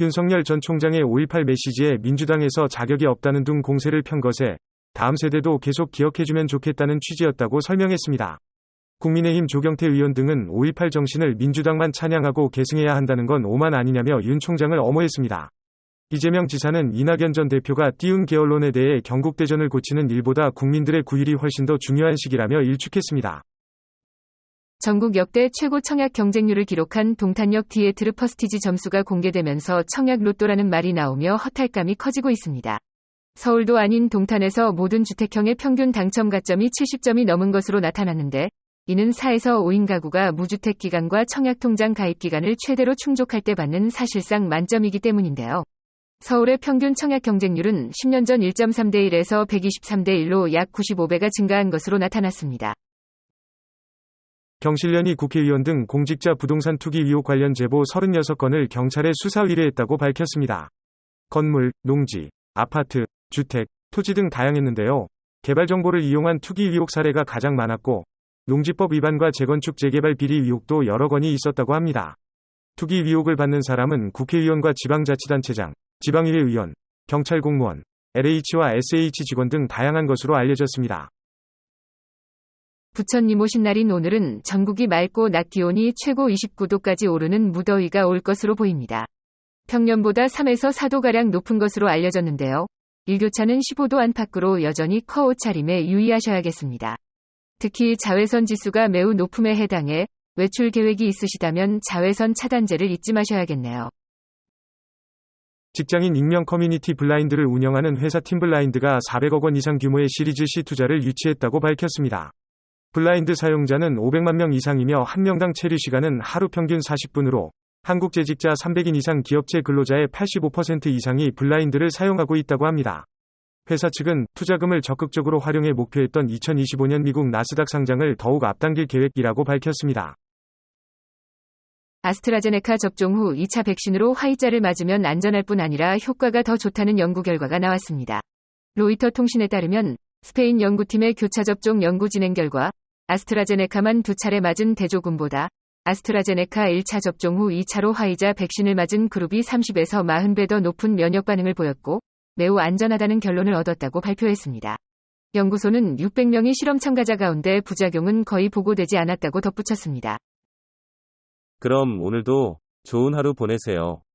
윤석열 전 총장의 5.18 메시지에 민주당에서 자격이 없다는 등 공세를 편 것에 다음 세대도 계속 기억해주면 좋겠다는 취지였다고 설명했습니다. 국민의힘 조경태 의원 등은 5.18 정신을 민주당만 찬양하고 계승해야 한다는 건 오만 아니냐며 윤 총장을 엄호했습니다. 이재명 지사는 이낙연 전 대표가 띄운 계언론에 대해 경국대전을 고치는 일보다 국민들의 구일이 훨씬 더 중요한 시기라며 일축했습니다. 전국 역대 최고 청약 경쟁률을 기록한 동탄역 디에트르 퍼스티지 점수가 공개되면서 청약 로또라는 말이 나오며 허탈감이 커지고 있습니다. 서울도 아닌 동탄에서 모든 주택형의 평균 당첨 가점이 70점이 넘은 것으로 나타났는데 이는 4에서 5인 가구가 무주택 기간과 청약 통장 가입 기간을 최대로 충족할 때 받는 사실상 만점이기 때문인데요. 서울의 평균 청약 경쟁률은 10년 전 1.3대 1에서 123대 1로 약 95배가 증가한 것으로 나타났습니다. 경실련이 국회의원 등 공직자 부동산 투기 의혹 관련 제보 36건을 경찰에 수사 의뢰했다고 밝혔습니다. 건물, 농지, 아파트, 주택, 토지 등 다양했는데요. 개발 정보를 이용한 투기 의혹 사례가 가장 많았고, 농지법 위반과 재건축 재개발 비리 의혹도 여러 건이 있었다고 합니다. 투기 의혹을 받는 사람은 국회의원과 지방자치단체장, 지방의회 의원, 경찰 공무원, LH와 SH 직원 등 다양한 것으로 알려졌습니다. 부처님 오신 날인 오늘은 전국이 맑고 낮 기온이 최고 29도까지 오르는 무더위가 올 것으로 보입니다. 평년보다 3에서 4도가량 높은 것으로 알려졌는데요. 일교차는 15도 안팎으로 여전히 커 옷 차림에 유의하셔야겠습니다. 특히 자외선 지수가 매우 높음에 해당해 외출 계획이 있으시다면 자외선 차단제를 잊지 마셔야겠네요. 직장인 익명 커뮤니티 블라인드를 운영하는 회사 팀블라인드가 400억 원 이상 규모의 시리즈 C 투자를 유치했다고 밝혔습니다. 블라인드 사용자는 500만 명 이상이며 한 명당 체류 시간은 하루 평균 40분으로 한국 재직자 300인 이상 기업체 근로자의 85% 이상이 블라인드를 사용하고 있다고 합니다. 회사 측은 투자금을 적극적으로 활용해 목표했던 2025년 미국 나스닥 상장을 더욱 앞당길 계획이라고 밝혔습니다. 아스트라제네카 접종 후 2차 백신으로 화이자를 맞으면 안전할 뿐 아니라 효과가 더 좋다는 연구 결과가 나왔습니다. 로이터 통신에 따르면 스페인 연구팀의 교차 접종 연구 진행 결과 아스트라제네카만 두 차례 맞은 대조군보다 아스트라제네카 1차 접종 후 2차로 화이자 백신을 맞은 그룹이 30에서 40배 더 높은 면역 반응을 보였고 매우 안전하다는 결론을 얻었다고 발표했습니다. 연구소는 600명의 실험 참가자 가운데 부작용은 거의 보고되지 않았다고 덧붙였습니다. 그럼 오늘도 좋은 하루 보내세요.